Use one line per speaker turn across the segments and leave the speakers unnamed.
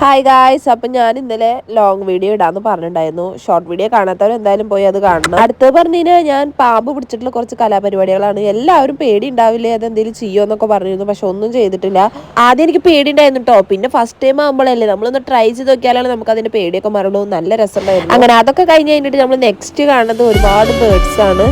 Hi guys അപ്പം ഞാൻ ഇന്നലെ ലോങ് വീഡിയോ ഇടാന്ന് പറഞ്ഞിട്ടുണ്ടായിരുന്നു. ഷോർട്ട് വീഡിയോ കാണാത്തവർ എന്തായാലും പോയി അത് കാണണം. അടുത്തത് പറഞ്ഞു കഴിഞ്ഞാൽ ഞാൻ പാമ്പ് പിടിച്ചിട്ടുള്ള കുറച്ച് കലാപരിപാടികളാണ്. എല്ലാവരും പേടി ഉണ്ടാവില്ലേ? അത് എന്തെങ്കിലും ചെയ്യുമോ എന്നൊക്കെ പറഞ്ഞിരുന്നു പക്ഷെ ഒന്നും ചെയ്തിട്ടില്ല. ആദ്യം എനിക്ക് പേടി ഉണ്ടായിരുന്നു കേട്ടോ പിന്നെ ഫസ്റ്റ് ടൈം ആകുമ്പോഴല്ലേ നമ്മളൊന്ന് ട്രൈ ചെയ്ത് നോക്കിയാലാണ് നമുക്ക് അതിന്റെ പേടിയൊക്കെ മറന്നു നല്ല രസമുണ്ടായിരുന്നു. അങ്ങനെ അതൊക്കെ കഴിഞ്ഞ് കഴിഞ്ഞിട്ട് നമ്മൾ നെക്സ്റ്റ് കാണുന്നത് ഒരുപാട് ബേർഡ്സ് ആണ്.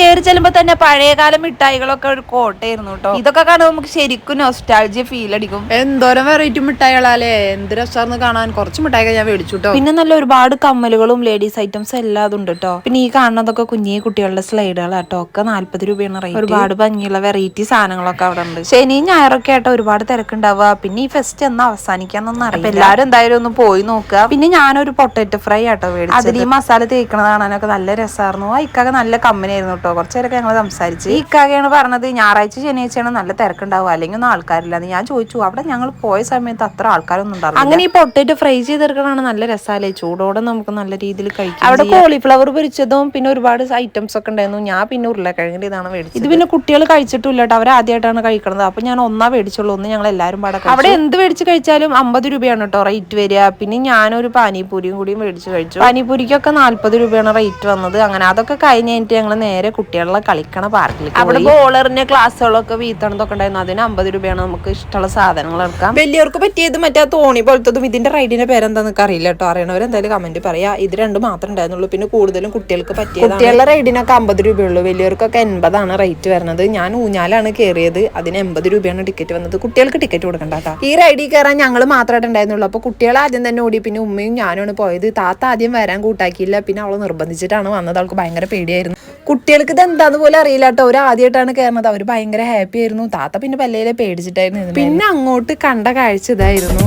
കയറി ചെല്ലുമ്പോ തന്നെ പഴയകാല മിഠായികളൊക്കെ ഒരു കോട്ടയായിരുന്നു കേട്ടോ ഇതൊക്കെ കാണുമ്പോൾ നമുക്ക് ശരിക്കും നൊസ്റ്റാൾജിയ ഫീൽ അടിക്കും.
എന്തോരം വെറൈറ്റി മിഠായികളാലേ. എന്ത് രസമാർന്ന് കാണാൻ. കുറച്ച് മിഠായികൾ ഞാൻ മേടിച്ചു കേട്ടോ
പിന്നെ നല്ല ഒരുപാട് കമ്മലുകളും ലേഡീസ് ഐറ്റംസ് എല്ലാം അതുണ്ട് കേട്ടോ പിന്നെ ഈ കാണുന്നതൊക്കെ കുഞ്ഞി കുട്ടികളുടെ സ്ലൈഡുകളാട്ടോ ഒക്കെ നാല്പത് രൂപയാണ് റേറ്റ് ഒരുപാട് ഭംഗിയുള്ള വെറൈറ്റി സാധനങ്ങളൊക്കെ അവിടെ ഉണ്ട്. ശനിയും ഞായറൊക്കെ ആയിട്ട് ഒരുപാട് തിരക്കുണ്ടാവുക. പിന്നെ ഈ ഫെസ്റ്റ് എന്നാ അവസാനിക്കാന്നൊന്നും അറിയാം എല്ലാവരും എന്തായാലും ഒന്ന് പോയി നോക്കുക. പിന്നെ ഞാനൊരു പൊട്ടറ്റോ ഫ്രൈ ആട്ടോ മേടിച്ചത്. അതിൽ ഈ മസാല തേക്കണത് കാണാനൊക്കെ നല്ല രസമായിരുന്നു ആ നല്ല കമ്പനി ആയിരുന്നു കേട്ടോ. കുറച്ച് നേരമൊക്കെ ഞങ്ങൾ സംസാരിച്ച്. ഈ ഇക്കാകെയാണ് പറഞ്ഞത് ഞായറാഴ്ച ശനിയാഴ്ചയാണ് നല്ല തിരക്കുണ്ടാവുക. അല്ലെങ്കിൽ ഒന്നും ആൾക്കാരില്ല എന്ന്. ഞാൻ ചോദിച്ചു അവിടെ ഞങ്ങൾ പോയ സമയത്ത് അത്ര ആൾക്കാരൊന്നും ഉണ്ടാവില്ല. അങ്ങനെ ഈ പൊട്ടേറ്റ് ഫ്രൈ ചെയ്തെടുക്കണതാണ് നല്ല രസമല്ലേ ചൂടോടെ നമുക്ക് നല്ല രീതിയിൽ കഴിക്കാം അവിടെ കോളിഫ്ലവർ പൊരിച്ചതും പിന്നെ ഒരുപാട് ഐറ്റംസ് ഒക്കെ ഉണ്ടായിരുന്നു. ഞാൻ പിന്നെ ഉരുളക്കിഴങ്ങിന്റെ ഇതാണ് മേടിച്ചത്. ഇത് പിന്നെ കുട്ടികൾ കഴിച്ചിട്ടില്ല കേട്ടോ. അവർ ആദ്യമായിട്ടാണ് കഴിക്കുന്നത് അപ്പൊ ഞാൻ ഒന്നാ മേടിച്ചുള്ളൂ. ഒന്ന് ഞങ്ങൾ എല്ലാവരും പാടെ. അവിടെ എന്ത് മേടിച്ച് കഴിച്ചാലും അമ്പത് രൂപയാണ് കേട്ടോ റേറ്റ് വരിക. പിന്നെ ഞാനൊരു പാനിപൂരിയും കൂടി മേടിച്ച് കഴിച്ചു. പാനിപൂരിക്കൊക്കെ നാല്പത് രൂപയാണ് റേറ്റ് വന്നത്. അങ്ങനെ അതൊക്കെ കഴിഞ്ഞ് കഴിഞ്ഞിട്ട് ഞങ്ങൾ നേരെ കുട്ടികളെ കളിക്കണ പാർക്കിൽ അവിടെ ബോളറിന്റെ ക്ലാസ്സുകളൊക്കെ വീത്തണതൊക്കെ ഉണ്ടായിരുന്നു അതിന് അമ്പത് രൂപയാണ് നമുക്ക് ഇഷ്ടമുള്ള സാധനങ്ങൾ എടുക്കാം.
വലിയവർക്ക് പറ്റിയത് മറ്റേ തോണി പോലത്തതും ഇതിന്റെ റൈഡിന്റെ പേരെന്താന്ന് അറിയില്ല കേട്ടോ അറിയണവർ എന്തായാലും കമന്റ് പറയാ. ഇത് രണ്ടും മാത്രമേ ഉണ്ടായിരുന്നുള്ളൂ. പിന്നെ കൂടുതലും കുട്ടികൾക്ക് പറ്റിയത് കുട്ടികളുടെ റൈഡിനൊക്കെ അമ്പത് രൂപയുള്ളൂ. വലിയവർക്കൊക്കെ എൺപതാണ് റേറ്റ് വരുന്നത്. ഞാൻ ഊഞ്ഞാലാണ് കയറിയത് അതിന് എൺപത് രൂപയാണ് ടിക്കറ്റ് വന്നത്. കുട്ടികൾക്ക് ടിക്കറ്റ് കൊടുക്കണ്ടാക്കാം ഈ റൈഡിൽ കയറാൻ ഞങ്ങൾ മാത്രമായിട്ട് ഉണ്ടായിരുന്നുള്ളൂ. അപ്പൊ കുട്ടികൾ ആദ്യം തന്നെ ഓടി. പിന്നെ ഉമ്മയും ഞാനുമാണ് പോയത്. താത്ത ആദ്യം വരാൻ കൂട്ടാക്കിയില്ല. പിന്നെ അവൾ നിർബന്ധിച്ചിട്ടാണ് വന്നത്. അവൾക്ക് ഭയങ്കര പേടിയായിരുന്നു. കുട്ടികൾക്ക് ഇത് എന്താന്ന് പോലും അറിയില്ല കേട്ടോ അവർ ആദ്യമായിട്ടാണ് കയറുന്നത്. അവർ ഭയങ്കര ഹാപ്പി ആയിരുന്നു. താത്ത പിന്നെ പല്ലയിലെ പേടിച്ചിട്ടായിരുന്നു പിന്നെ അങ്ങോട്ട് കണ്ട കാഴ്ച ഇതായിരുന്നു.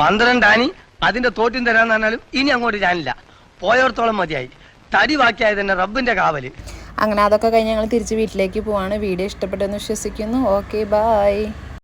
പന്ത്രണ്ടാനി അതിന്റെ തോറ്റും തരാന്ന് പറഞ്ഞാലും ഇനി അങ്ങോട്ട് ഞാനില്ല. പോയോർത്തോളം മതിയായി. തടി ബാക്കിയായത് തന്നെ റബ്ബിന്റെ കാവൽ.
അങ്ങനെ അതൊക്കെ കഴിഞ്ഞ് ഞങ്ങൾ തിരിച്ച് വീട്ടിലേക്ക് പോവാണ്. വീഡിയോ ഇഷ്ടപ്പെട്ടെന്ന് വിശ്വസിക്കുന്നു. Okay bye.